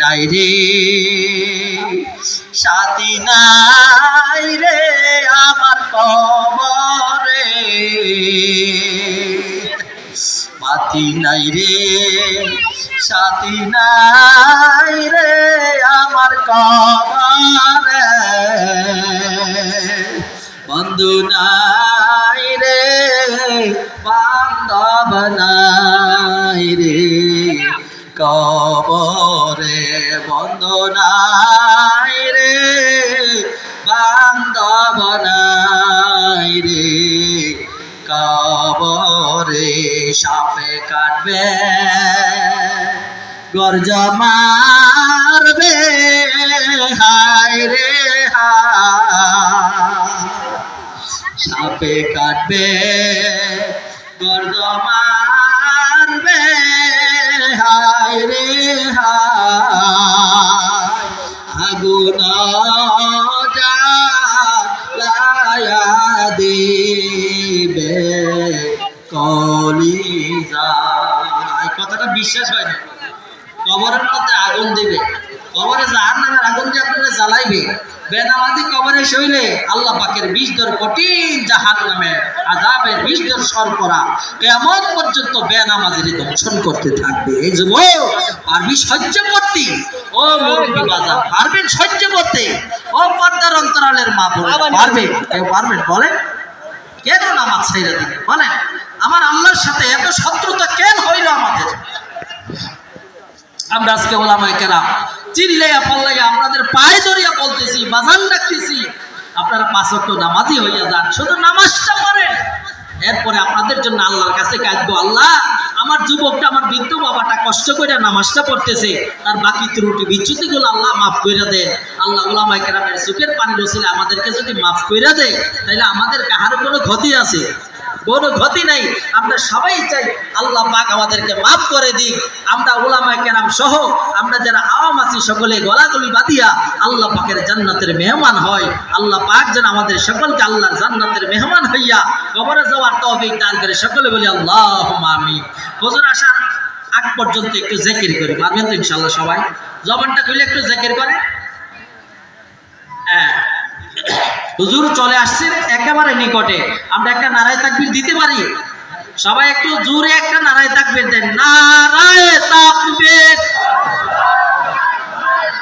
নাই রে, সাথী নাই রে আমার কবরে। পাতি নাই রে, সাথী নাই রে আমার কবরে। বন্ধু নাই রে, বান্ধব নাই রে, কবরে বন্ধু নাই রে বান্ধব নাই রে। কবরে সাপে কাটবে, গর্জ মারবে, হায় রে সাপে কাটবে, গর্জ মারবে হায় রে হায়, আগুন জ্বালায়া দিবে কলি কথাটা বিশ্বাস হয় না। কবরের মধ্যে আগুন দিবে। কবরে জাহান নামের আগুন যে আপনারা জ্বালাইবে, বেনামাজি কবরে শৈলে আল্লাহ পাকের বিষ দর কঠিন জাহান নামে আজাবের বিষ দর সরকরা কেমন পর্যন্ত বেনামাজির দংশন করতে থাকবে। এই যুব পারবি সহ্য করতে। ও মুরব্বী বাজার পারবেন সহ্য করতে। ও পর্দার অন্তরালের মা বলে পারবে কেউ পারবেন? বলেন। কেন নামাজ ছেড়ে দিবে বলেন। আমার আল্লাহর সাথে এত শত্রুতা কেন হইল আমাদের? আমরা আজকে ওলামায় কেরাম চিল্লাইয়া পাল্লাইয়া আপনাদের পায়ে ধরিয়া বলতেছি, বাজান রাখতেছি। আপনারা পাঁচ ওয়াক্ত নামাজি হইয়া যান, শুধু নামাজটা করেন এরপরে আপনাদের জন্য আল্লাহর কাছে কাঁদবো, আল্লাহ, আমার যুবকটা, আমার বৃদ্ধ বাবাটা কষ্ট করে নামাজটা পড়তেছে, তার বাকি ত্রুটি বিচ্যুতিগুলো আল্লাহ মাফ করে দেন। আল্লাহ উলামায় কেরামের চোখের পানি রসিলে আমাদেরকে যদি মাফ করে দেয় তাহলে আমাদের কাহার কোনো ক্ষতি আছে? কোনো ক্ষতি নাই। আমরা সবাই চাই আল্লাহ পাক আমাদেরকে মাফ করে দিক। আমরা ওলামায় কেরাম সহ আমরা যারা আওয়াম আছি সকলে গলাগলি বাঁধিয়া আল্লাহ পাকের জান্নাতের মেহমান হয়। আল্লাহ পাক যেন আমাদের সকলকে আল্লাহর জান্নাতের মেহমান হইয়া কবরে যাওয়ার তৌফিক দান করে সকলে বলি আল্লাহ আমি হুজুর আসার আগ পর্যন্ত একটু জেকির করি। পারবেন তো ইনশাল্লাহ সবাই? জবানটা খুলে একটু জেকির করে। হ্যাঁ। হুজুর চলে আসছেন একেবারে নিকটে। আমরা একটা নারায় তাকবির দিতে পারি? সবাই একটু জোরে একটা নারায় তাকবির দেন। নারায় তাকবির।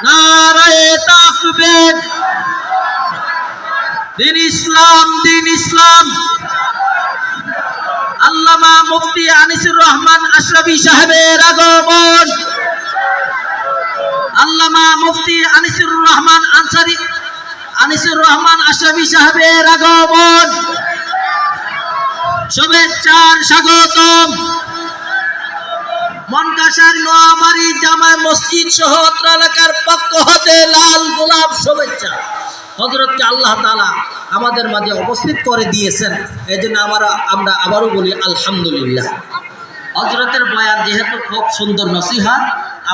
নারায় তাকবির। দিন ইসলাম দিন ইসলাম। আল্লামা মুফতি আনিসুর রহমান আশরাফি সাহেবের আগমন। আল্লামা মুফতি আনিসুর রহমান আনসারি আনিসুর রহমান আশরাফি সাহেবের আগমন। শুভেচ্ছার স্বাগতম। মনকাশার নোয়াবাড়ি জামা মসজিদ সহ এলাকার পক্ষ হতে লাল গোলাপ শুভেচ্ছা। হজরতকে আল্লাহ তালা আমাদের মাঝে উপস্থিত করে দিয়েছেন। এই জন্য আমরা আমরা আবারও বলি আলহামদুলিল্লাহ। হজরতের বয়ান যেহেতু খুব সুন্দর নসিহাত,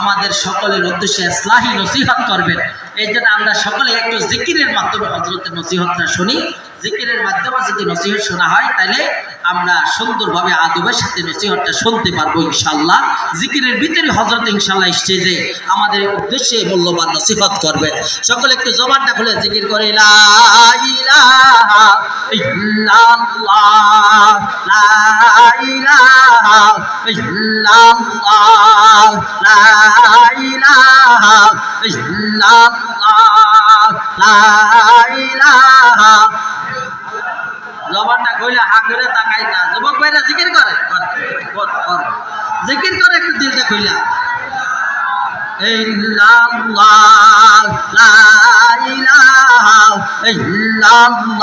আমাদের সকলের উদ্দেশ্যে ইসলাহি নসিহাত করবেন। এই জন্য আমরা সকলে একটু জিকিরের মাধ্যমে হজরতের নসিহতটা শুনি। জিকিরের মাধ্যমে যদি নসিহত শোনা হয় তাহলে আমরা সুন্দরভাবে আদবের সাথে নসিহতটা শুনতে পারব ইনশাল্লাহ জিকিরের ভিতরে হজরত ইনশাল্লাহ স্টেজে আমাদের উদ্দেশ্যে মূল্যবান নসিহত করবে সকলে একটু জবানটা খুলে জিকির করে ইলাহা illallah la ilaha illallah la ilaha জবানটা কইলে হাকুরে তাকাই না যুবক ভাইরা জিকির করে জিকির করে একটু দিলটা কইলা illallah la ilaha illallah